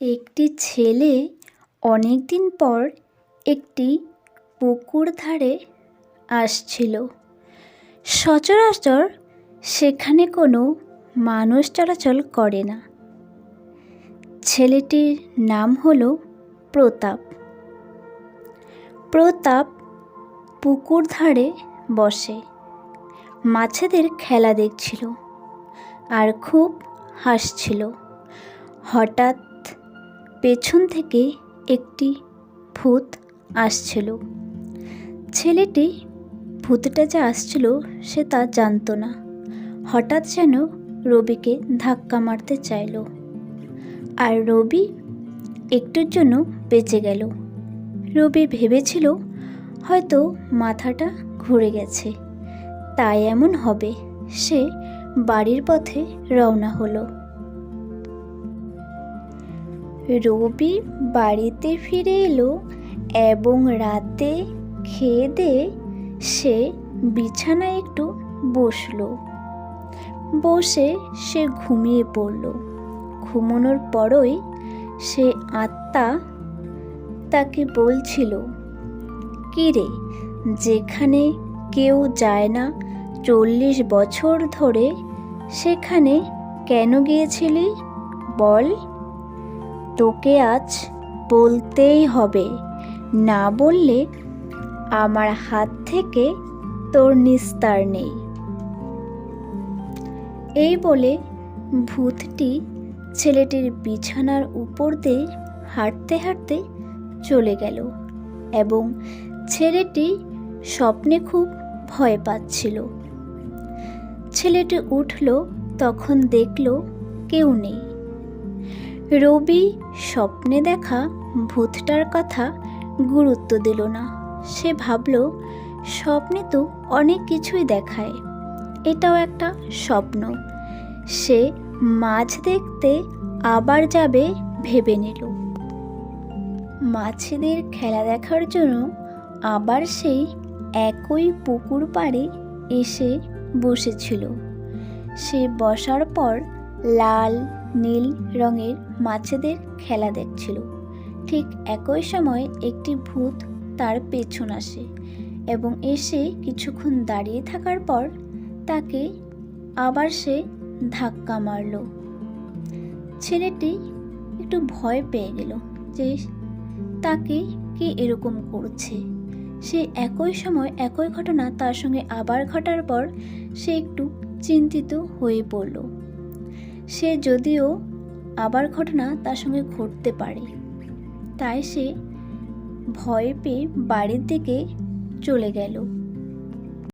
একটি ছেলে অনেক দিন পর একটি পুকুর ধারে আসছিল। সচরাচর সেখানে কোনো মানুষ চলাচল করে না। ছেলেটির নাম হলো প্রতাপ। প্রতাপ পুকুর ধারে বসে, মাছেদের খেলা দেখছিল আর খুব হাসছিল। হঠাৎ পেছন থেকে একটি ভূত আসছিল। ছেলেটি ভূতটা যে আসছিল, সে তা জানতো না। হঠাৎ যেন রবিকে ধাক্কা মারতে চাইল। আর রবি একটুর জন্য বেঁচে গেল। রবি ভেবেছিল, হয়তো মাথাটা ঘুরে গেছে। তাই এমন হবে। সে বাড়ির পথে রওনা হলো। রবি বাড়িতে ফিরে এলো এবং রাতে খেয়ে দিয়ে সে বিছানায় একটু বসল। বসে সে ঘুমিয়ে পড়ল। ঘুমানোর পরই সে আত্মা তাকে বলছিল, কিরে, যেখানে কেউ যায় না চল্লিশ বছর ধরে, সেখানে কেন গিয়েছিলি? বল। তোকে আজ বলতেই হবে। না বললে আমার হাত থেকে তোর নিস্তার নেই। এই বলে ভূতটি ছেলেটির বিছানার উপর দিয়ে হাঁটতে হাঁটতে চলে গেল এবং ছেলেটি স্বপ্নে খুব ভয় পাচ্ছিল। ছেলেটি উঠল, তখন দেখল কেউ নেই। রবি স্বপ্নে দেখা ভূতটার কথা গুরুত্ব দিল না। সে ভাবল, স্বপ্নে তো অনেক কিছুই দেখায়। এটাও একটা স্বপ্ন। সে মাছ দেখতে আবার যাবে ভেবে নিল। মাছেদের খেলা দেখার জন্য আবার সেই একই পুকুর পাড়ে এসে বসেছিল। সে বসার পর লাল নীল রঙের মাছেদের খেলা দেখছিল। ঠিক একই সময় একটি ভূত তার পেছন আসে এবং এসে কিছুক্ষণ দাঁড়িয়ে থাকার পর তাকে আবার সে ধাক্কা মারল। ছেলেটি একটু ভয় পেয়ে গেল যে তাকে কে এরকম করছে। সে একই সময় একই ঘটনা তার সঙ্গে আবার ঘটার পর সে একটু চিন্তিত হয়ে পড়ল। সে যদিও আবার ঘটনা তার সঙ্গে ঘটতে পারে। তাই সে ভয় পেয়ে বাড়ির দিকে চলে গেল।